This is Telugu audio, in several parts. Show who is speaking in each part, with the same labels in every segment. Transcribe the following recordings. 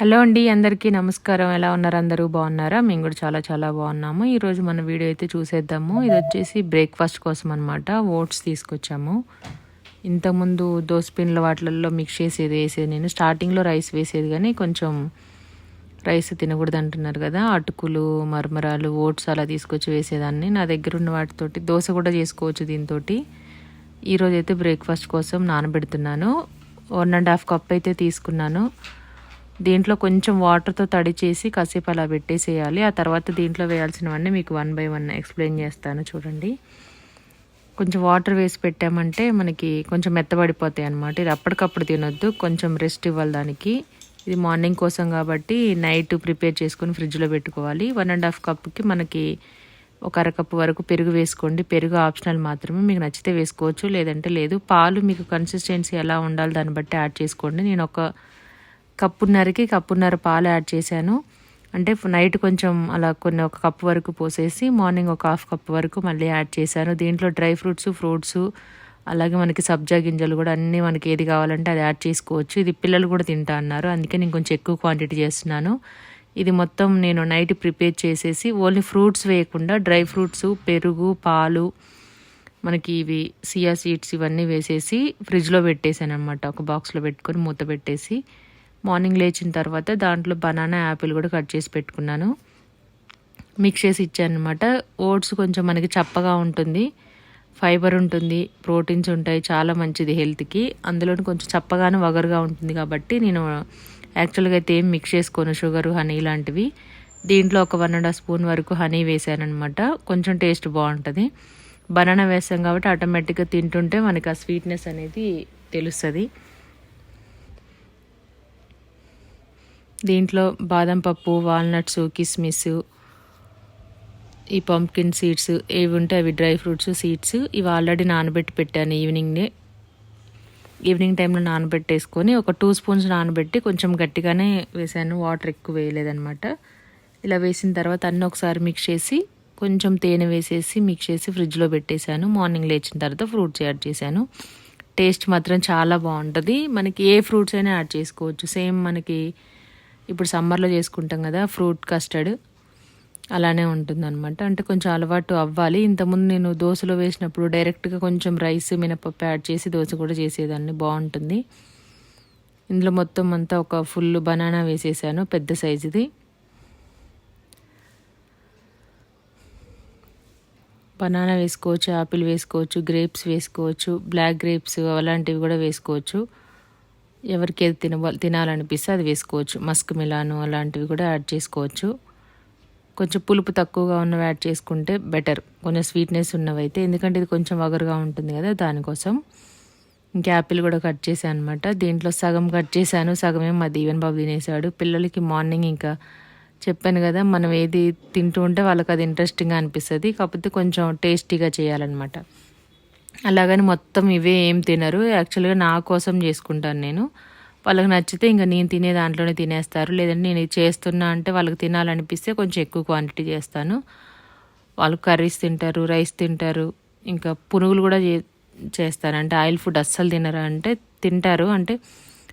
Speaker 1: హలో అండి అందరికీ నమస్కారం. ఎలా ఉన్నారు అందరూ? బాగున్నారా? మేము కూడా చాలా చాలా బాగున్నాము. ఈరోజు మన వీడియో అయితే చూసేద్దాము. ఇది వచ్చేసి బ్రేక్ఫాస్ట్ కోసం అనమాట ఓట్స్ తీసుకొచ్చాము. ఇంతకుముందు దోసపిండ్ల వాటిల్లో మిక్స్ చేసేది వేసేది నేను. స్టార్టింగ్లో రైస్ వేసేది కానీ కొంచెం రైస్ తినకూడదు అంటున్నారు కదా. అటుకులు మరమరాలు ఓట్స్ అలా తీసుకొచ్చి వేసేదాన్ని. నా దగ్గర ఉన్న వాటితోటి దోశ కూడా చేసుకోవచ్చు దీంతో ఈరోజు అయితే బ్రేక్ఫాస్ట్ కోసం నానబెడుతున్నాను. వన్ అండ్ హాఫ్ కప్ అయితే తీసుకున్నాను. దీంట్లో కొంచెం వాటర్తో తడి చేసి కాసేపు అలా పెట్టేసేయాలి. ఆ తర్వాత దీంట్లో వేయాల్సినవన్నీ మీకు వన్ బై వన్ ఎక్స్ప్లెయిన్ చేస్తాను చూడండి. కొంచెం వాటర్ వేసి పెట్టామంటే మనకి కొంచెం మెత్తబడిపోతాయి అనమాట ఇది అప్పటికప్పుడు తినొద్దు. కొంచెం రెస్ట్ ఇవ్వాలి దానికి. ఇది మార్నింగ్ కోసం కాబట్టి నైట్ ప్రిపేర్ చేసుకొని ఫ్రిడ్జ్లో పెట్టుకోవాలి. వన్ అండ్ హాఫ్ కప్కి మనకి ఒక అరకప్పు వరకు పెరుగు వేసుకోండి. పెరుగు ఆప్షనల్ మాత్రమే. మీకు నచ్చితే వేసుకోవచ్చు. లేదంటే లేదు. పాలు మీకు కన్సిస్టెన్సీ ఎలా ఉండాలి దాన్ని బట్టి యాడ్ చేసుకోండి. నేను ఒక కప్పున్నరకి కప్పున్నర పాలు యాడ్ చేశాను. అంటే నైట్ కొంచెం అలా కొన్ని ఒక కప్పు వరకు పోసేసి మార్నింగ్ ఒక హాఫ్ కప్ వరకు మళ్ళీ యాడ్ చేశాను. దీంట్లో డ్రై ఫ్రూట్స్ ఫ్రూట్స్ అలాగే మనకి సబ్జా గింజలు కూడా అన్నీ మనకి ఏది కావాలంటే అది యాడ్ చేసుకోవచ్చు. ఇది పిల్లలు కూడా తింటా అన్నారు. అందుకే నేను కొంచెం ఎక్కువ క్వాంటిటీ చేస్తున్నాను. ఇది మొత్తం నేను నైట్ ప్రిపేర్ చేసేసి ఓన్లీ ఫ్రూట్స్ వేయకుండా డ్రై ఫ్రూట్స్ పెరుగు పాలు మనకి ఇవి సియా సీడ్స్ ఇవన్నీ వేసేసి ఫ్రిడ్జ్లో పెట్టేశాను అనమాట ఒక బాక్స్లో పెట్టుకొని మూత పెట్టేసి మార్నింగ్ లేచిన తర్వాత దాంట్లో బనానా యాపిల్ కూడా కట్ చేసి పెట్టుకున్నాను. మిక్స్ చేసి ఇచ్చాను అనమాట ఓట్స్ కొంచెం మనకి చప్పగా ఉంటుంది ఫైబర్ ఉంటుంది ప్రోటీన్స్ ఉంటాయి చాలా మంచిది హెల్త్కి. అందులో కొంచెం చప్పగానే వగరుగా ఉంటుంది కాబట్టి నేను యాక్చువల్గా అయితే ఏం మిక్స్ చేసుకోను షుగర్ హనీ లాంటివి దీంట్లో ఒక వన్ అండ్ హాఫ్ స్పూన్ వరకు హనీ వేసానమాట కొంచెం టేస్ట్ బాగుంటుంది. బనానా వేసాం కాబట్టి ఆటోమేటిక్గా తింటుంటే మనకి ఆ స్వీట్నెస్ అనేది తెలుస్తుంది. దీంట్లో బాదం పప్పు వాల్నట్స్ కిస్మిస్ ఈ పంప్కిన్ సీడ్స్ ఏవి ఉంటే అవి డ్రై ఫ్రూట్స్ సీడ్స్ ఇవి ఆల్రెడీ నానబెట్టి పెట్టాను ఈవినింగ్నే. ఈవినింగ్ టైంలో నానబెట్టేసుకొని ఒక టూ స్పూన్స్ నానబెట్టి కొంచెం గట్టిగానే వేసాను. వాటర్ ఎక్కువ వేయలేదనమాట ఇలా వేసిన తర్వాత అన్నీ ఒకసారి మిక్స్ చేసి కొంచెం తేనె వేసేసి మిక్స్ చేసి ఫ్రిడ్జ్లో పెట్టేశాను. మార్నింగ్ లేచిన తర్వాత ఫ్రూట్స్ యాడ్ చేశాను. టేస్ట్ మాత్రం చాలా బాగుంటుంది. మనకి ఏ ఫ్రూట్స్ అయినా యాడ్ చేసుకోవచ్చు. సేమ్ మనకి ఇప్పుడు సమ్మర్లో చేసుకుంటాం కదా ఫ్రూట్ కస్టర్డ్. అలానే ఉంటుందన్నమాట. అంటే కొంచెం అలవాటు అవ్వాలి. ఇంతకుముందు నేను దోశలో వేసినప్పుడు డైరెక్ట్గా కొంచెం రైస్ మినపప్పు యాడ్ చేసి దోశ కూడా చేసేదాన్ని. బాగుంటుంది. ఇందులో మొత్తం అంతా ఒక ఫుల్ బనానా వేసేసాను పెద్ద సైజుది. బనానా వేసుకోవచ్చు ఆపిల్ వేసుకోవచ్చు గ్రేప్స్ వేసుకోవచ్చు బ్లాక్ గ్రేప్స్ అలాంటివి కూడా వేసుకోవచ్చు. ఎవరికి ఏది తిన తినాలనిపిస్తే అది వేసుకోవచ్చు. మస్క్ మిలాను అలాంటివి కూడా యాడ్ చేసుకోవచ్చు. కొంచెం పులుపు తక్కువగా ఉన్నవి యాడ్ చేసుకుంటే బెటర్. కొంచెం స్వీట్నెస్ ఉన్నవి అయితే ఎందుకంటే ఇది కొంచెం వగరుగా ఉంటుంది కదా దానికోసం. ఇంకా యాపిల్ కూడా కట్ చేశాను అనమాట దీంట్లో సగం కట్ చేశాను సగమే మా దీవెన్ బాబు తినేసాడు పిల్లలకి మార్నింగ్ ఇంకా చెప్పాను కదా మనం ఏది తింటూ ఉంటే వాళ్ళకి అది ఇంట్రెస్టింగ్గా అనిపిస్తుంది. కాకపోతే కొంచెం టేస్టీగా చేయాలన్నమాట. అలాగని మొత్తం ఇవే ఏం తినరు. యాక్చువల్గా నా కోసం చేసుకుంటాను నేను. వాళ్ళకి నచ్చితే ఇంకా నేను తినే దాంట్లోనే తినేస్తారు. లేదంటే నేను ఇది చేస్తున్నా అంటే వాళ్ళకి తినాలనిపిస్తే కొంచెం ఎక్కువ క్వాంటిటీ చేస్తాను. వాళ్ళు కర్రీస్ తింటారు రైస్ తింటారు. ఇంకా పునుగులు కూడా చేస్తాను. అంటే ఆయిల్ ఫుడ్ అస్సలు తినరు. అంటే తింటారు. అంటే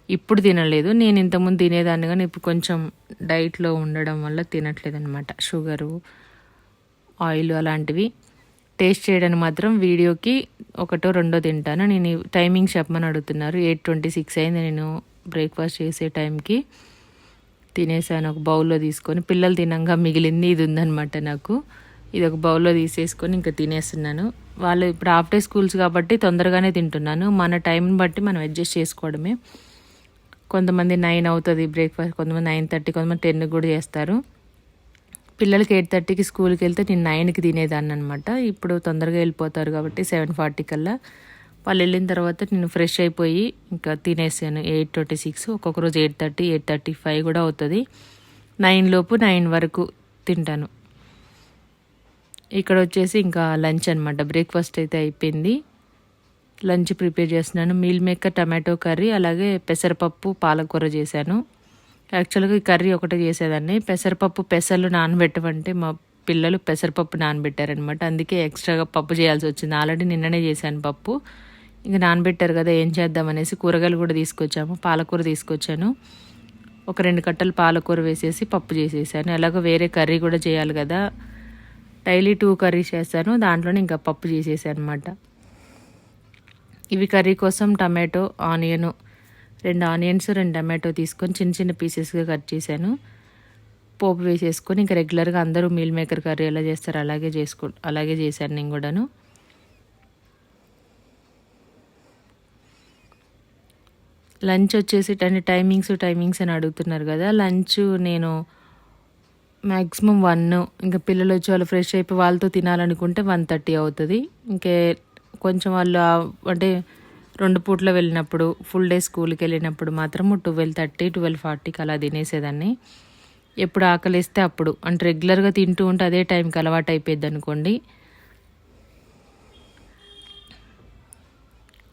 Speaker 1: ఇప్పుడు తినలేదు. నేను ఇంతకుముందు తినేదాన్ని కానీ ఇప్పుడు కొంచెం డైట్లో ఉండడం వల్ల తినట్లేదు అనమాట షుగరు ఆయిల్ అలాంటివి. టేస్ట్ చేయడానికి మాత్రం వీడియోకి ఒకటో రెండో తింటాను. నేను టైమింగ్ చెప్పమని అడుగుతున్నారు. ఎయిట్ ట్వంటీ సిక్స్ అయింది నేను బ్రేక్ఫాస్ట్ చేసే టైంకి. తినేసాను ఒక బౌల్లో తీసుకొని. పిల్లలు తినంగా మిగిలింది ఇది ఉందనమాట నాకు. ఇది ఒక బౌల్లో తీసేసుకొని ఇంకా తినేస్తున్నాను. వాళ్ళు ఇప్పుడు హాఫ్ డే స్కూల్స్ కాబట్టి తొందరగానే తింటున్నాను. మన టైంని బట్టి మనం అడ్జస్ట్ చేసుకోవడమే. కొంతమంది నైన్ అవుతుంది బ్రేక్ఫాస్ట్ కొంతమంది నైన్ థర్టీ కొంతమంది టెన్ కూడా చేస్తారు. పిల్లలకి ఎయిట్ థర్టీకి స్కూల్కి వెళ్తే నేను నైన్కి తినేదాన్ని అనమాట ఇప్పుడు తొందరగా వెళ్ళిపోతారు కాబట్టి సెవెన్ ఫార్టీ కల్లా. వాళ్ళు వెళ్ళిన తర్వాత నేను ఫ్రెష్ అయిపోయి ఇంకా తినేసాను. ఎయిట్ ట్వంటీ సిక్స్ ఒక్కొక్క రోజు eight thirty eight thirty five కూడా అవుతుంది. నైన్ లోపు నైన్ వరకు తింటాను. ఇక్కడ వచ్చేసి ఇంకా లంచ్ అనమాట బ్రేక్ఫాస్ట్ అయితే అయిపోయింది. లంచ్ ప్రిపేర్ చేస్తున్నాను. మీల్ మేకర్ టమాటో కర్రీ అలాగే పెసరపప్పు పాలకూర చేశాను. యాక్చువల్గా ఈ కర్రీ ఒకటే చేసేదాన్ని. పెసరపప్పు పెసర్లు నానబెట్టమంటే మా పిల్లలు పెసరపప్పు నానబెట్టారనమాట అందుకే ఎక్స్ట్రాగా పప్పు చేయాల్సి వచ్చింది. ఆల్రెడీ నిన్ననే చేశాను పప్పు. ఇంకా నానబెట్టారు కదా ఏం చేద్దాం అనేసి కూరగాయలు కూడా తీసుకొచ్చాము. పాలకూర తీసుకొచ్చాను. ఒక రెండు కట్టలు పాలకూర వేసేసి పప్పు చేసేసాను. ఎలాగో వేరే కర్రీ కూడా చేయాలి కదా. డైలీ టూ కర్రీస్ చేస్తాను. దాంట్లోనే ఇంకా పప్పు చేసేసాను అనమాట ఇవి కర్రీ కోసం టమాటో ఆనియను రెండు ఆనియన్స్ రెండు టమాటో తీసుకొని చిన్న చిన్న పీసెస్గా కట్ చేశాను. పోపు వేసేసుకొని ఇంకా రెగ్యులర్గా అందరూ మీల్ మేకర్ కర్రీ ఎలా చేస్తారు అలాగే చేసుకో అలాగే చేశాను నేను కూడాను. లంచ్ వచ్చేసి అంటే టైమింగ్స్ టైమింగ్స్ అని అడుగుతున్నారు కదా. లంచ్ నేను మ్యాక్సిమం వన్ ఇంకా పిల్లలు వచ్చి వాళ్ళు ఫ్రెష్ అయిపోయి వాళ్ళతో తినాలనుకుంటే వన్ థర్టీ అవుతుంది. ఇంకే కొంచెం వాళ్ళు అంటే రెండు పూట్ల వెళ్ళినప్పుడు ఫుల్ డే స్కూల్కి వెళ్ళినప్పుడు మాత్రము ట్వెల్వ్ థర్టీ ట్వెల్వ్ ఫార్టీకి అలా తినేసేదాన్ని. ఎప్పుడు ఆకలిస్తే అప్పుడు. అంటే రెగ్యులర్గా తింటూ ఉంటే అదే టైంకి అలవాటు అయిపోయింది అనుకోండి.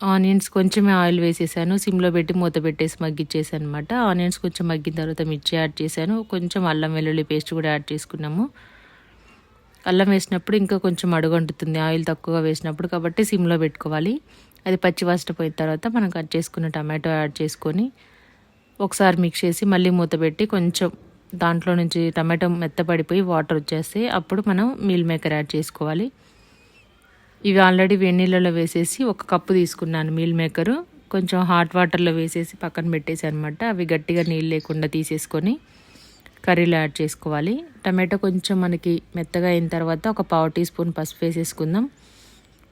Speaker 1: ఆనియన్స్ కొంచెమే ఆయిల్ వేసేసాను. సిమ్లో పెట్టి మూత పెట్టేసి మగ్గిచ్చేసాను అనమాట ఆనియన్స్ కొంచెం మగ్గిన తర్వాత మిర్చి యాడ్ చేశాను. కొంచెం అల్లం వెల్లుల్లి పేస్ట్ కూడా యాడ్ చేసుకున్నాము. అల్లం వేసినప్పుడు ఇంకా కొంచెం అడుగంటుతుంది. ఆయిల్ తక్కువగా వేసినప్పుడు కాబట్టి సిమ్లో పెట్టుకోవాలి. అది పచ్చి పోయిన తర్వాత మనం కట్ చేసుకున్న టమాటో యాడ్ చేసుకొని ఒకసారి మిక్స్ చేసి మళ్ళీ మూత పెట్టి కొంచెం దాంట్లో నుంచి టమాటో మెత్తపడిపోయి వాటర్ వచ్చేస్తే అప్పుడు మనం మీల్ మేకర్ యాడ్ చేసుకోవాలి. ఇవి ఆల్రెడీ వెన్నీళ్ళలో వేసేసి ఒక కప్పు తీసుకున్నాను మీల్ మేకరు కొంచెం హాట్ వాటర్లో వేసేసి పక్కన పెట్టేసి అనమాట అవి గట్టిగా నీళ్ళు లేకుండా తీసేసుకొని కర్రీలో యాడ్ చేసుకోవాలి. టమాటో కొంచెం మనకి మెత్తగా అయిన తర్వాత ఒక పావు టీ స్పూన్ పసుపు వేసేసుకుందాం.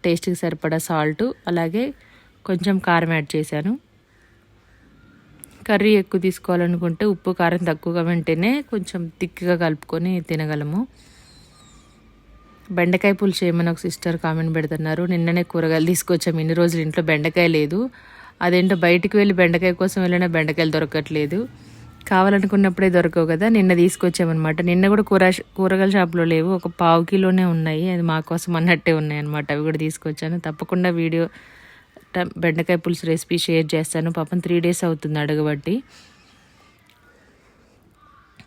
Speaker 1: టేస్ట్కి సరిపడా సాల్ట్ అలాగే కొంచెం కారం యాడ్ చేశాను. కర్రీ ఎక్కువ తీసుకోవాలనుకుంటే ఉప్పు కారం తక్కువగా వెంటనే కొంచెం తిక్గా కలుపుకొని తినగలము. బెండకాయ పులుసు చేయమని ఒక సిస్టర్ కామెంట్ పెడుతున్నారు. నిన్ననే కూరగాయలు తీసుకొచ్చాము ఇన్ని రోజులు ఇంట్లో బెండకాయ లేదు. అదేంటో బయటికి వెళ్ళి బెండకాయ కోసం వెళ్ళినా బెండకాయలు దొరకట్లేదు. కావాలనుకున్నప్పుడే దొరకవు కదా. నిన్న తీసుకొచ్చామన్నమాట. నిన్న కూడా కూర కూరగాయల షాప్లో లేవు. ఒక పావు కిలోనే ఉన్నాయి. అది మా కోసం అన్నట్టే ఉన్నాయి అనమాట అవి కూడా తీసుకొచ్చాను. తప్పకుండా వీడియో బెండకాయ పులుసు రెసిపీ షేర్ చేస్తాను. పాపం త్రీ డేస్ అవుతుంది అడగబట్టి.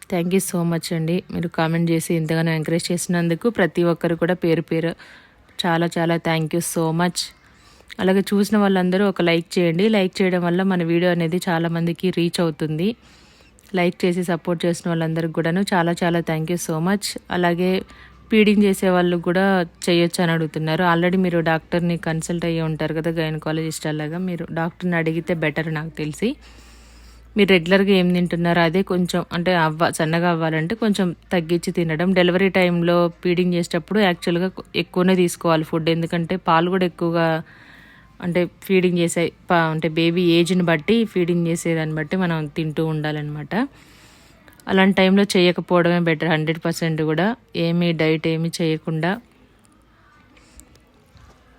Speaker 1: థ్యాంక్ యూ సో మచ్ అండి. మీరు కామెంట్ చేసి ఇంతగానో ఎంకరేజ్ చేసినందుకు ప్రతి ఒక్కరు కూడా పేరు పేరు చాలా చాలా థ్యాంక్ యూ సో మచ్. అలాగే చూసిన వాళ్ళందరూ ఒక లైక్ చేయండి. లైక్ చేయడం వల్ల మన వీడియో అనేది చాలామందికి రీచ్ అవుతుంది. లైక్ చేసి సపోర్ట్ చేసిన వాళ్ళందరికీ కూడాను చాలా చాలా థ్యాంక్ యూ సో మచ్ అలాగే ఫీడింగ్ చేసే వాళ్ళు కూడా చేయొచ్చు అని అడుగుతున్నారు. ఆల్రెడీ మీరు డాక్టర్ని కన్సల్ట్ అయ్యి ఉంటారు కదా గైనకాలజిస్ట్ అలాగా మీరు డాక్టర్ని అడిగితే బెటర్ నాకు తెలిసి. మీరు రెగ్యులర్గా ఏం తింటున్నారో అదే కొంచెం అంటే అవ్వ సన్నగా అవ్వాలంటే కొంచెం తగ్గించి తినడం. డెలివరీ టైంలో ఫీడింగ్ చేసేటప్పుడు యాక్చువల్గా ఎక్కువనే తీసుకోవాలి ఫుడ్ ఎందుకంటే పాలు కూడా ఎక్కువగా అంటే ఫీడింగ్ చేసే అంటే బేబీ ఏజ్ని బట్టి ఫీడింగ్ చేసేదాన్ని బట్టి మనం తింటూ ఉండాలన్నమాట. అలాంటి టైంలో చేయకపోవడమే బెటర్ హండ్రెడ్ పర్సెంట్ కూడా ఏమీ డైట్ ఏమీ చేయకుండా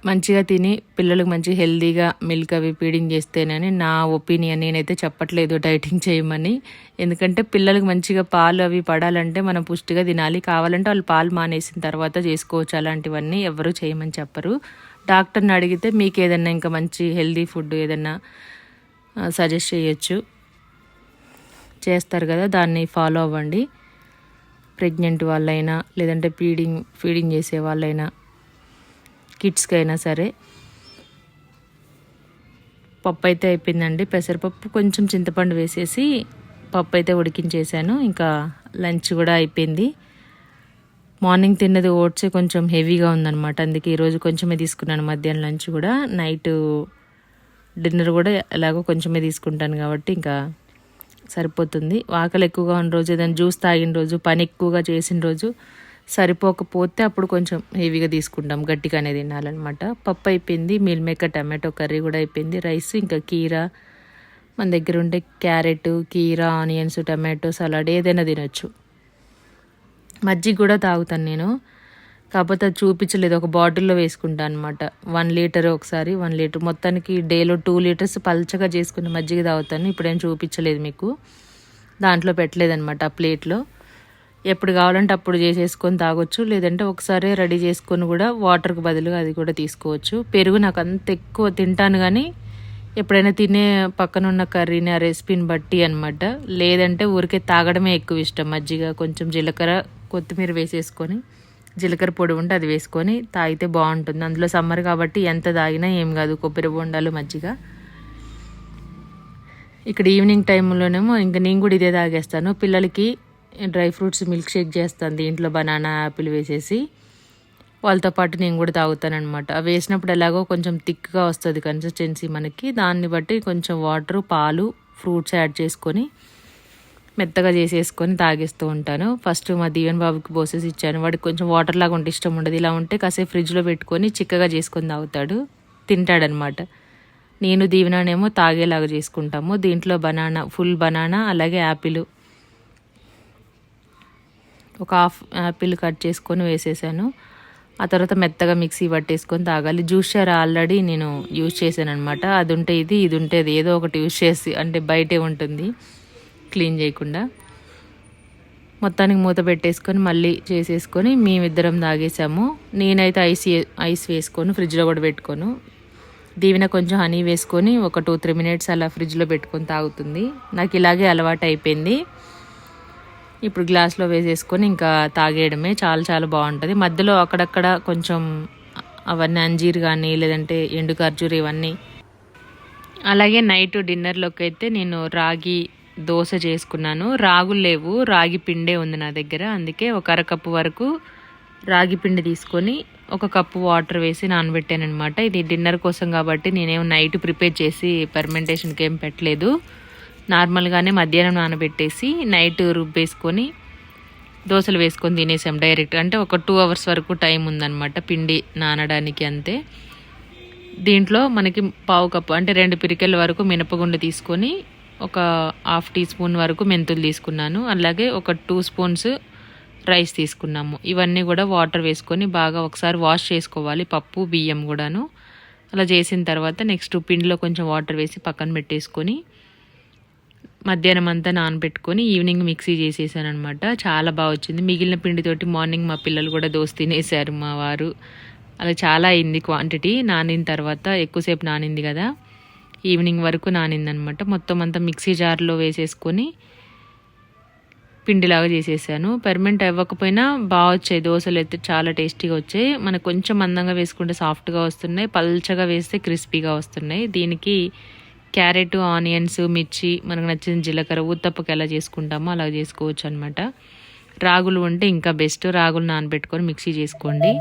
Speaker 1: మంచిగా తిని పిల్లలకు మంచి హెల్దీగా మిల్క్ అవి ఫీడింగ్ చేస్తేనని నా ఒపీనియన్ నేనైతే చెప్పట్లేదు డైటింగ్ చేయమని. ఎందుకంటే పిల్లలకు మంచిగా పాలు అవి పడాలంటే మనం పుష్టిగా తినాలి. కావాలంటే వాళ్ళు పాలు మానేసిన తర్వాత చేసుకోవచ్చు. అలాంటివన్నీ ఎవరు చేయమని చెప్పరు. డాక్టర్ని అడిగితే మీకు ఏదన్నా ఇంకా మంచి హెల్దీ ఫుడ్ ఏదన్నా సజెస్ట్ చేయొచ్చు. చేస్తారు కదా దాన్ని ఫాలో అవ్వండి. ప్రెగ్నెంట్ వాళ్ళైనా లేదంటే ఫీడింగ్ ఫీడింగ్ చేసే వాళ్ళైనా కిడ్స్కి అయినా సరే. పప్పు అయితే అయిపోయిందండి పెసరపప్పు కొంచెం చింతపండు వేసేసి పప్పు అయితే ఉడికించేసాను ఇంకా లంచ్ కూడా అయిపోయింది. మార్నింగ్ తిన్నది ఓట్స్ కొంచెం హెవీగా ఉందన్నమాట. అందుకే ఈరోజు కొంచెమే తీసుకున్నాను. మధ్యాహ్నం లంచ్ కూడా. నైట్ డిన్నర్ కూడా ఎలాగో కొంచెమే తీసుకుంటాను కాబట్టి ఇంకా సరిపోతుంది. ఆకలి ఎక్కువగా ఉన్న రోజు ఏదైనా జ్యూస్ తాగిన రోజు పని ఎక్కువగా చేసిన రోజు సరిపోకపోతే అప్పుడు కొంచెం హెవీగా తీసుకుంటాం. గట్టిగానే తినాలన్నమాట. పప్పు అయిపోయింది. మీల్ మేకర్ టమాటో కర్రీ కూడా అయిపోయింది. రైస్ ఇంకా కీరా. మన దగ్గర ఉండే క్యారెట్ కీరా ఆనియన్స్ టమాటో సలాడ్ ఏదైనా తినొచ్చు. మజ్జిగ కూడా తాగుతాను నేను. కాకపోతే అది చూపించలేదు. ఒక బాటిల్లో వేసుకుంటాను అనమాట వన్ లీటర్ ఒకసారి వన్ లీటర్. మొత్తానికి డేలో టూ లీటర్స్ పల్చగా చేసుకుని మజ్జిగ తాగుతాను. ఇప్పుడేం చూపించలేదు మీకు. దాంట్లో పెట్టలేదనమాట ఆ ప్లేట్లో. ఎప్పుడు కావాలంటే అప్పుడు చేసేసుకొని తాగొచ్చు. లేదంటే ఒకసారి రెడీ చేసుకొని కూడా వాటర్కి బదులుగా అది కూడా తీసుకోవచ్చు. పెరుగు నాకు అంత ఎక్కువ తింటాను కానీ ఎప్పుడైనా తినే పక్కన ఉన్న కర్రీని ఆ రెసిపీని బట్టి అనమాట లేదంటే ఊరికే తాగడమే ఎక్కువ ఇష్టం మజ్జిగ. కొంచెం జీలకర్ర కొత్తిమీర వేసేసుకొని జీలకర్ర పొడి ఉంటే అది వేసుకొని తాగితే బాగుంటుంది. అందులో సమ్మర్ కాబట్టి ఎంత తాగినా ఏం కాదు కొబ్బరి బొండాలు మజ్జిగ. ఇక్కడ ఈవినింగ్ టైంలోనేమో ఇంకా నేను కూడా ఇదే తాగేస్తాను. పిల్లలకి డ్రై ఫ్రూట్స్ మిల్క్ షేక్ చేస్తాను దీంట్లో బనానా యాపిల్ వేసేసి. వాళ్ళతో పాటు నేను కూడా తాగుతాను అనమాట అవి వేసినప్పుడు ఎలాగో కొంచెం థిక్గా వస్తుంది కన్సిస్టెన్సీ మనకి. దాన్ని బట్టి కొంచెం వాటర్ పాలు ఫ్రూట్స్ యాడ్ చేసుకొని మెత్తగా చేసేసుకొని తాగేస్తూ ఉంటాను. ఫస్ట్ మా దీవెన్ బాబుకి పోసేసి ఇచ్చాను. వాడికి కొంచెం వాటర్ లాగా ఉంటే ఇష్టం ఉండదు. ఇలా ఉంటే కాసేపు ఫ్రిడ్జ్లో పెట్టుకొని చిక్కగా చేసుకొని తాగుతాడు. తింటాడనమాట. నేను దీవెననేమో తాగేలాగా చేసుకుంటాము. దీంట్లో బనానా ఫుల్ బనానా అలాగే యాపిల్ ఒక హాఫ్ యాపిల్ కట్ చేసుకొని వేసేసాను. ఆ తర్వాత మెత్తగా మిక్సీ పట్టేసుకొని తాగాలి. జ్యూసర్ ఆల్రెడీ నేను యూజ్ చేశాను అనమాట అది ఉంటే ఇది ఇది ఉంటే ఏదో ఒకటి యూజ్ చేసి అంటే బయటే ఉంటుంది. క్లీన్ చేయకుండా మొత్తానికి మూత పెట్టేసుకొని మళ్ళీ చేసేసుకొని మేమిద్దరం తాగేసాము. నేనైతే ఐస్ ఐస్ వేసుకొని ఫ్రిడ్జ్లో కూడా పెట్టుకోను. దీవెన కొంచెం హనీ వేసుకొని ఒక టూ త్రీ మినిట్స్ అలా ఫ్రిడ్జ్లో పెట్టుకొని తాగుతుంది. నాకు ఇలాగే అలవాటు అయిపోయింది. ఇప్పుడు గ్లాస్లో వేసేసుకొని ఇంకా తాగేయడమే. చాలా చాలా బాగుంటుంది. మధ్యలో అక్కడక్కడ కొంచెం అవన్నీ అంజీర్ కానీ లేదంటే ఎండు ఖర్జూరు ఇవన్నీ. అలాగే నైట్ డిన్నర్లోకి అయితే నేను రాగి దోశ చేసుకున్నాను. రాగులు లేవు. రాగి పిండే ఉంది నా దగ్గర. అందుకే ఒక అరకప్పు వరకు రాగి పిండి తీసుకొని ఒక కప్పు వాటర్ వేసి నానబెట్టాను అనమాట ఇది డిన్నర్ కోసం కాబట్టి నేనేం నైట్ ప్రిపేర్ చేసి పర్మెంటేషన్కి ఏం పెట్టలేదు. నార్మల్గానే మధ్యాహ్నం నానబెట్టేసి నైట్ రుబ్బేసుకొని దోశలు వేసుకొని తినేసాం డైరెక్ట్. అంటే ఒక టూ అవర్స్ వరకు టైం ఉందన్నమాట పిండి నానడానికి అంతే. దీంట్లో మనకి పావు కప్పు అంటే రెండు పిరికెల వరకు మినపగుండు తీసుకొని ఒక హాఫ్ టీ స్పూన్ వరకు మెంతులు తీసుకున్నాను. అలాగే ఒక టూ స్పూన్స్ రైస్ తీసుకున్నాము. ఇవన్నీ కూడా వాటర్ వేసుకొని బాగా ఒకసారి వాష్ చేసుకోవాలి పప్పు బియ్యం కూడాను. అలా చేసిన తర్వాత నెక్స్ట్ పిండిలో కొంచెం వాటర్ వేసి పక్కన పెట్టేసుకొని మధ్యాహ్నం అంతా నానబెట్టుకొని ఈవినింగ్ మిక్సీ చేసేసాను అనమాట చాలా బాగా వచ్చింది. మిగిలిన పిండితోటి మార్నింగ్ మా పిల్లలు కూడా దోశ తినేసారు మా వారు. అలా చాలా అయింది క్వాంటిటీ. నానిన తర్వాత ఎక్కువసేపు నానింది కదా. ఈవినింగ్ వరకు నానిందనమాట. మొత్తం అంతా మిక్సీ జార్లో వేసేసుకొని పిండిలాగా చేసేసాను. పెర్మెంట్ అవ్వకపోయినా బాగా వచ్చాయి. దోశలు అయితే చాలా టేస్టీగా వచ్చాయి. మనకు కొంచెం మందంగా వేసుకుంటే సాఫ్ట్గా వస్తున్నాయి. పల్చగా వేస్తే క్రిస్పీగా వస్తున్నాయి. దీనికి క్యారెట్ ఆనియన్స్ మిర్చి మనకు నచ్చిన జీలకర్ర ఉత్తప్పకి ఎలా చేసుకుంటామో అలా చేసుకోవచ్చు అనమాట రాగులు ఉంటే ఇంకా బెస్ట్. రాగులు నానబెట్టుకొని మిక్సీ చేసుకోండి.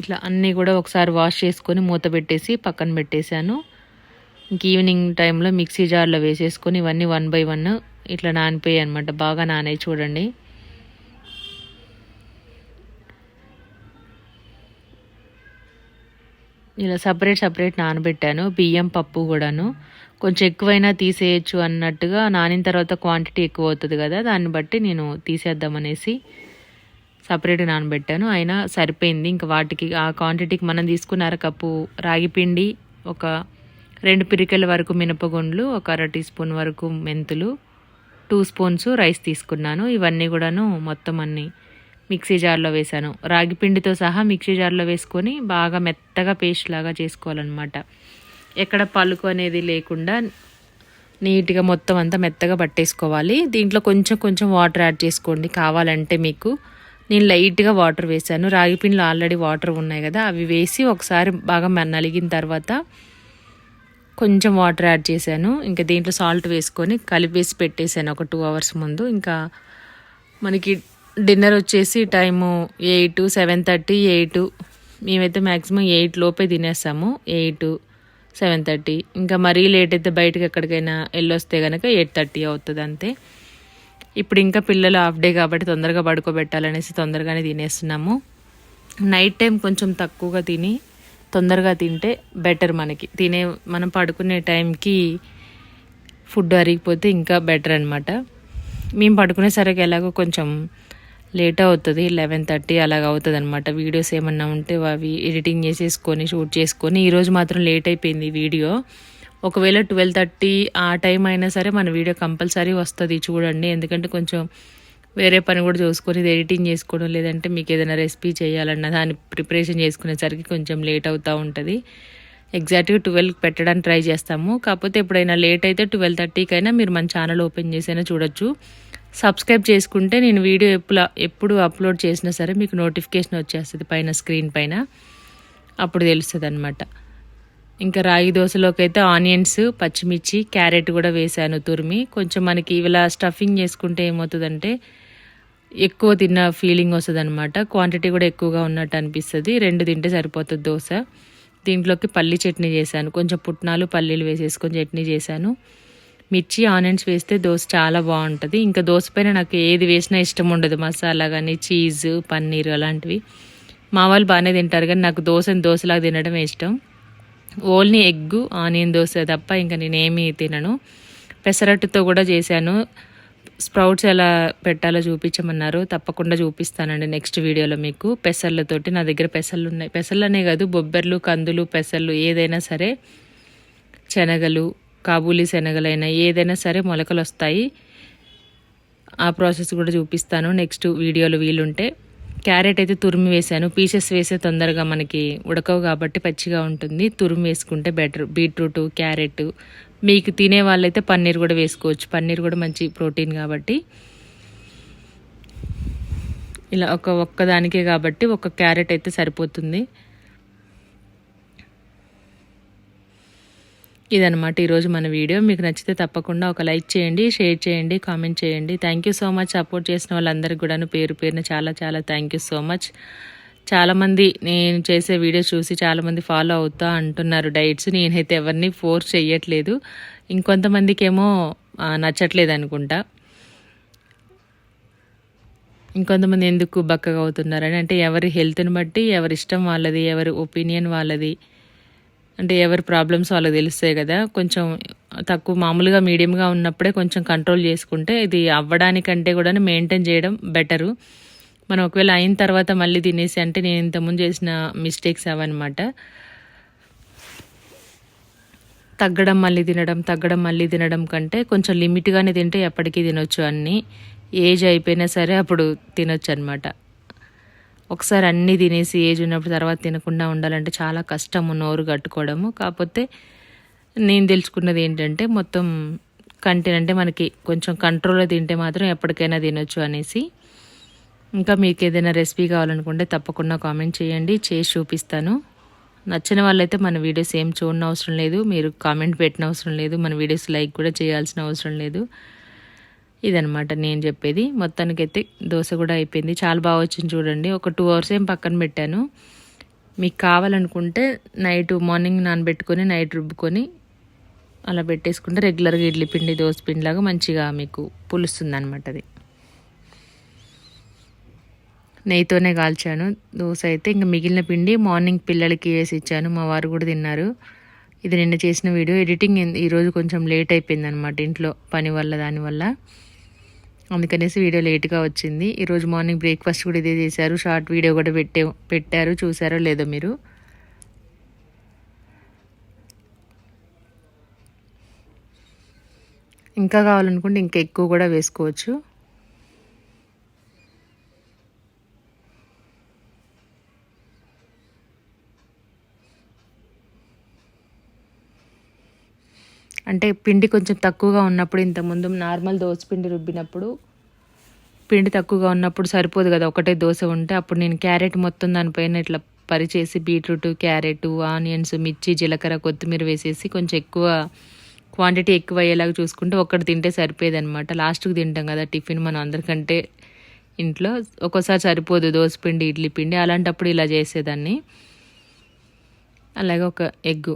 Speaker 1: ఇట్లా అన్నీ కూడా ఒకసారి వాష్ చేసుకొని మూత పెట్టేసి పక్కన పెట్టేశాను. ఇంక ఈవినింగ్ టైంలో మిక్సీ జార్లో వేసేసుకొని ఇవన్నీ వన్ బై వన్ ఇట్లా నానిపోయాయి అనమాట బాగా నానాయి చూడండి. ఇలా సపరేట్ సపరేట్ నానబెట్టాను. బియ్యం పప్పు కూడాను. కొంచెం ఎక్కువైనా తీసేయచ్చు అన్నట్టుగా నానిన తర్వాత క్వాంటిటీ ఎక్కువ అవుతుంది కదా దాన్ని బట్టి నేను తీసేద్దామనేసి సపరేట్గా నానబెట్టాను. అయినా సరిపోయింది. ఇంకా వాటికి ఆ క్వాంటిటీకి మనం తీసుకున్న కప్పు రాగి పిండి ఒక రెండు పిరికల వరకు మినపగుండ్లు ఒక అర టీ స్పూన్ వరకు మెంతులు టూ స్పూన్స్ రైస్ తీసుకున్నాను. ఇవన్నీ కూడాను మొత్తం అన్నీ మిక్సీ జార్లో వేసాను రాగి పిండితో సహా మిక్సీ జార్లో వేసుకొని బాగా మెత్తగా పేస్ట్ లాగా చేసుకోవాలన్నమాట. ఎక్కడ పలుకు అనేది లేకుండా నీట్గా మొత్తం అంతా మెత్తగా పట్టేసుకోవాలి. దీంట్లో కొంచెం కొంచెం వాటర్ యాడ్ చేసుకోండి కావాలంటే మీకు. నేను లైట్గా వాటర్ వేసాను రాగి పిండిలో ఆల్రెడీ వాటర్ ఉన్నాయి కదా అవి వేసి ఒకసారి బాగా నలిగిన తర్వాత కొంచెం వాటర్ యాడ్ చేశాను. ఇంకా దీంట్లో సాల్ట్ వేసుకొని కలిపేసి పెట్టేశాను ఒక టూ అవర్స్ ముందు. ఇంకా మనకి డిన్నర్ వచ్చేసి time eight seven thirty eight. మేమైతే మ్యాక్సిమం ఎయిట్ లోపే తినేస్తాము ఎయిట్ సెవెన్ థర్టీ. ఇంకా మరీ లేట్ అయితే బయటకు ఎక్కడికైనా వెళ్ళొస్తే కనుక ఎయిట్ థర్టీ అవుతుంది అంతే ఇప్పుడు ఇంకా పిల్లలు హాఫ్ డే కాబట్టి తొందరగా పడుకోబెట్టాలనేసి తొందరగానే తినేస్తున్నాము. నైట్ టైం కొంచెం తక్కువగా తిని తొందరగా తింటే బెటర్ మనకి. తినే మనం పడుకునే టైంకి ఫుడ్ అరిగిపోతే ఇంకా బెటర్ అనమాట మేము పడుకునేసరికి ఎలాగో కొంచెం లేట్ అవుతుంది లెవెన్ థర్టీ అలాగ అవుతుంది అనమాట వీడియోస్ ఏమన్నా ఉంటే అవి ఎడిటింగ్ చేసేసుకొని షూట్ చేసుకొని ఈరోజు మాత్రం లేట్ అయిపోయింది వీడియో ఒకవేళ ట్వెల్వ్ థర్టీ ఆ టైం అయినా సరే మన వీడియో కంపల్సరీ వస్తుంది చూడండి. ఎందుకంటే కొంచెం వేరే పని కూడా చూసుకొని ఇది ఎడిటింగ్ చేసుకోవడం లేదంటే మీకు ఏదైనా రెసిపీ చేయాలన్నా దాన్ని ప్రిపరేషన్ చేసుకునేసరికి కొంచెం లేట్ అవుతూ ఉంటుంది. ఎగ్జాక్ట్గా ట్వెల్వ్కి పెట్టడానికి ట్రై చేస్తాము. కాకపోతే ఎప్పుడైనా లేట్ అయితే ట్వెల్వ్ థర్టీకైనా మీరు మన ఛానల్ ఓపెన్ చేసైనా చూడొచ్చు. సబ్స్క్రైబ్ చేసుకుంటే నేను వీడియో ఎప్పుడు ఎప్పుడు అప్లోడ్ చేసినా సరే మీకు నోటిఫికేషన్ వచ్చేస్తుంది పైన స్క్రీన్ పైన. అప్పుడు తెలుస్తుంది అనమాట ఇంకా రాగి దోశలోకి అయితే ఆనియన్స్ పచ్చిమిర్చి క్యారెట్ కూడా వేసాను తురిమి. కొంచెం మనకి ఇలా స్టఫింగ్ చేసుకుంటే ఏమవుతుందంటే ఎక్కువ తిన్న ఫీలింగ్ వస్తుంది అనమాట క్వాంటిటీ కూడా ఎక్కువగా ఉన్నట్టు అనిపిస్తుంది. రెండు తింటే సరిపోతుంది దోశ. దీంట్లోకి పల్లి చట్నీ చేశాను. కొంచెం పుట్నాలు పల్లీలు వేసేసుకొని చట్నీ చేశాను. మిర్చి ఆనియన్స్ వేస్తే దోశ చాలా బాగుంటుంది. ఇంకా దోశ పైన నాకు ఏది వేసినా ఇష్టం ఉండదు. మసాలా కానీ చీజ్ పన్నీర్ అలాంటివి. మా వాళ్ళు బాగానే తింటారు కానీ నాకు దోశని దోశలాగా తినడమే ఇష్టం. ఓన్లీ ఎగ్గు ఆనియన్ దోశ తప్ప ఇంకా నేనేమీ తినను. పెసరట్టుతో కూడా చేశాను. స్ప్రౌట్స్ ఎలా పెట్టాలో చూపించమన్నారు. తప్పకుండా చూపిస్తానండి నెక్స్ట్ వీడియోలో మీకు పెసర్లతోటి. నా దగ్గర పెసర్లు ఉన్నాయి. పెసర్లు కాదు బొబ్బెర్లు కందులు పెసర్లు ఏదైనా సరే శనగలు కాబూలీ శనగలైనా ఏదైనా సరే మొలకలు వస్తాయి ఆ ప్రాసెస్ కూడా చూపిస్తాను. నెక్స్ట్ వీడియోలో వీలుంటే. క్యారెట్ అయితే తురిమి వేసాను పీసెస్ వేసే తొందరగా మనకి ఉడకవు కాబట్టి పచ్చిగా ఉంటుంది. తురిమి వేసుకుంటే బెటర్. బీట్రూట్ క్యారెట్ మీకు తినే వాళ్ళైతే పన్నీర్ కూడా వేసుకోవచ్చు. పన్నీర్ కూడా మంచి ప్రోటీన్ కాబట్టి. ఇలా ఒక ఒక్కదానికే కాబట్టి ఒక క్యారెట్ అయితే సరిపోతుంది. ఇదనమాట ఈరోజు మన వీడియో. మీకు నచ్చితే తప్పకుండా ఒక లైక్ చేయండి షేర్ చేయండి కామెంట్ చేయండి. Thank you so much support చేసిన వాళ్ళందరికీ కూడాను పేరు పేరున చాలా చాలా థ్యాంక్ యూ సో మచ్ చాలామంది నేను చేసే వీడియోస్ చూసి చాలామంది ఫాలో అవుతా అంటున్నారు డైట్స్. నేనైతే ఎవరిని ఫోర్స్ చేయట్లేదు ఇంకొంతమందికి ఏమో నచ్చట్లేదు అనుకుంటా. ఇంకొంతమంది ఎందుకు బక్కగా అవుతున్నారని అంటే ఎవరి హెల్త్ని బట్టి ఎవరి ఇష్టం వాళ్ళది ఎవరి ఒపీనియన్ వాళ్ళది. అంటే ఎవరి ప్రాబ్లమ్స్ వాళ్ళకి తెలుస్తాయి కదా. కొంచెం తక్కువ మామూలుగా మీడియంగా ఉన్నప్పుడే కొంచెం కంట్రోల్ చేసుకుంటే ఇది అవ్వడానికంటే కూడా మెయింటైన్ చేయడం బెటరు మనం ఒకవేళ అయిన తర్వాత మళ్ళీ తినేసి అంటే నేను ఇంతకుముందు చేసిన మిస్టేక్స్ అవన్నమాట. తగ్గడం మళ్ళీ తినడం తగ్గడం మళ్ళీ తినడం కంటే కొంచెం లిమిట్గానే తింటే ఎప్పటికీ తినొచ్చు అన్నీ. ఏజ్ అయిపోయినా సరే అప్పుడు తినొచ్చు అనమాట ఒకసారి అన్నీ తినేసి ఏజ్ ఉన్నప్పుడు తర్వాత తినకుండా ఉండాలంటే చాలా కష్టము నోరు కట్టుకోవడము. కాకపోతే నేను తెలుసుకున్నది ఏంటంటే మొత్తం కంటెంట్ అంటే మనకి కొంచెం కంట్రోల్లో తింటే మాత్రం ఎప్పటికైనా తినొచ్చు అనేసి. ఇంకా మీకు ఏదైనా రెసిపీ కావాలనుకుంటే తప్పకుండా కామెంట్ చేయండి. చేసి చూపిస్తాను. నచ్చిన వాళ్ళైతే మన వీడియోస్ ఏం చూడనవసరం అవసరం లేదు. మీరు కామెంట్ పెట్టిన అవసరం లేదు. మన వీడియోస్ లైక్ కూడా చేయాల్సిన అవసరం లేదు. ఇదనమాట నేను చెప్పేది. మొత్తానికైతే దోశ కూడా అయిపోయింది. చాలా బాగా వచ్చింది చూడండి. ఒక టూ అవర్స్ ఏం పక్కన పెట్టాను. మీకు కావాలనుకుంటే నైట్ మార్నింగ్ నానబెట్టుకొని నైట్ రుబ్బుకొని అలా పెట్టేసుకుంటే రెగ్యులర్గా ఇడ్లీ పిండి దోశ పిండిలాగా మంచిగా మీకు పులుస్తుంది అనమాట అది. నెయ్యితోనే కాల్చాను. దోశ అయితే ఇంకా మిగిలిన పిండి మార్నింగ్ పిల్లలకి వేసి ఇచ్చాను. మా వారు కూడా తిన్నారు. ఇది నిన్న చేసిన వీడియో. ఎడిటింగ్ ఈరోజు కొంచెం లేట్ అయిపోయింది అనమాట ఇంట్లో. పని వల్ల దానివల్ల అందుకనేసి వీడియో లేట్గా వచ్చింది. ఈరోజు మార్నింగ్ బ్రేక్ఫాస్ట్ కూడా ఇదే చేశారు. షార్ట్ వీడియో కూడా పెట్టే పెట్టారు. చూసారో లేదో మీరు? ఇంకా కావాలనుకుంటే ఇంకా ఎక్కువ కూడా వేసుకోవచ్చు. అంటే పిండి కొంచెం తక్కువగా ఉన్నప్పుడు ఇంతకుముందు నార్మల్ దోశ పిండి రుబ్బినప్పుడు పిండి తక్కువగా ఉన్నప్పుడు సరిపోదు కదా ఒకటే దోశ ఉంటే అప్పుడు నేను క్యారెట్ మొత్తం దానిపైన ఇట్లా పరిచేసి బీట్రూట్ క్యారెట్ ఆనియన్స్ మిర్చి జీలకర్ర కొత్తిమీర వేసేసి కొంచెం ఎక్కువ క్వాంటిటీ ఎక్కువ అయ్యేలాగా చూసుకుంటే ఒక్కటి తింటే సరిపోయేది అనమాట లాస్ట్కి తింటాం కదా టిఫిన్ మనం అందరికంటే ఇంట్లో ఒక్కోసారి సరిపోదు దోశ పిండి ఇడ్లీ పిండి అలాంటప్పుడు ఇలా చేసేదాన్ని. అలాగే ఒక ఎగ్గు.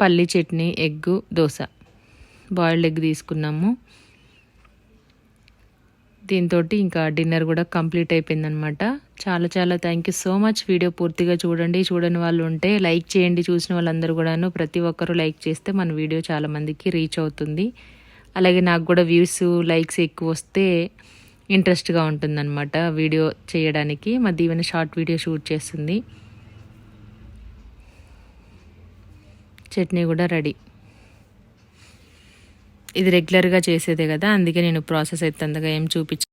Speaker 1: పల్లి chutney egg dosa. Boiled egg తీసుకున్నాము. దీంతో ఇంకా డిన్నర్ కూడా కంప్లీట్ అయిపోయిందనమాట చాలా చాలా thank you so much. Video పూర్తిగా చూడండి. చూడని వాళ్ళు ఉంటే లైక్ చేయండి. చూసిన వాళ్ళందరూ కూడాను ప్రతి ఒక్కరూ లైక్ చేస్తే మన వీడియో చాలామందికి రీచ్ అవుతుంది. అలాగే నాకు కూడా వ్యూస్ లైక్స్ ఎక్కువ వస్తే ఇంట్రెస్ట్గా ఉంటుందన్నమాట వీడియో చేయడానికి. మా దీవెన షార్ట్ వీడియో షూట్ చేస్తుంది. చట్నీ కూడా రెడీ. ఇది రెగ్యులర్గా చేసేదే కదా అందుకే నేను ప్రాసెస్ అయితే అంతగా ఏం చూపించ